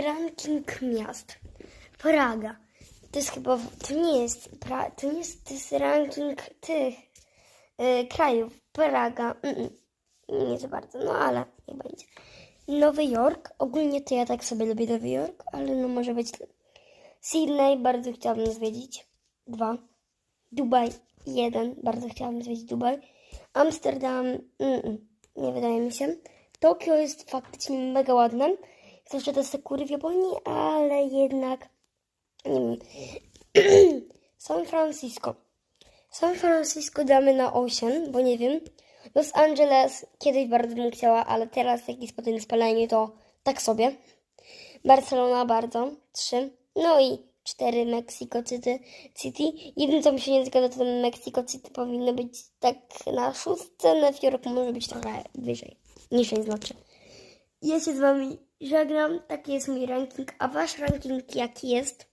ranking miast. Praga. To jest chyba, to nie jest, pra, to nie jest, to jest ranking tych y, krajów. Praga, mm, mm, nie za bardzo, no ale niech będzie. Nowy Jork, ogólnie to ja tak sobie lubię Nowy Jork, ale no może być Sydney, bardzo chciałabym zwiedzić. Dwa. Dubaj, jeden, bardzo chciałabym zwiedzić Dubaj. Amsterdam, mm, mm, nie wydaje mi się. Tokio jest faktycznie mega ładne. Zwłaszcza to Sekury w Japonii, ale jednak nie wiem. San Francisco. San Francisco damy na 8, bo nie wiem. Los Angeles kiedyś bardzo bym chciała, ale teraz jak jest po tym spaleniu, to tak sobie. Barcelona bardzo, 3. No i 4 Mexico City. City. Jednym co mi się nie zgadza, to Mexico City powinno być tak na szóstce, New York może być trochę wyżej. Niżej znaczy. Ja się z Wami żegnam. Taki jest mój ranking. A Wasz ranking jaki jest?